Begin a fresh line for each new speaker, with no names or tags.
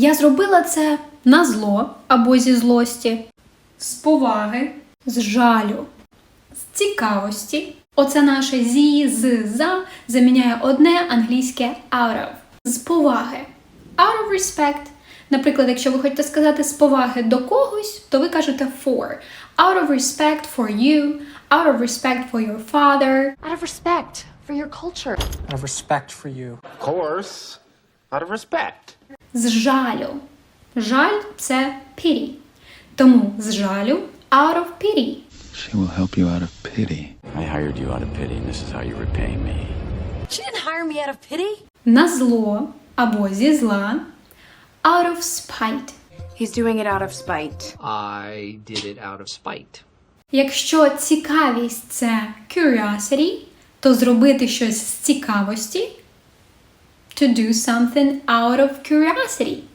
Я зробила це на зло або зі злості, з поваги, з жалю, з цікавості. Оце наше зі, з, за заміняє одне англійське out of. З поваги. Out of respect. Наприклад, якщо ви хочете сказати з поваги до когось, то ви кажете for. Out of respect for you, out of respect for your father.
Out of respect for your culture.
out of respect for you.
Of course, out of respect.
З жалю. Жаль це pity. Тому з жалю out of pity.
She will help you out of pity.
I hired you out of pity, and this is how you repay me.
She didn't hire me out of pity.
На зло або зі зла out of spite.
He's doing it out of spite.
I did it out of spite.
Якщо цікавість це curiosity, то зробити щось з цікавості to do something out of curiosity.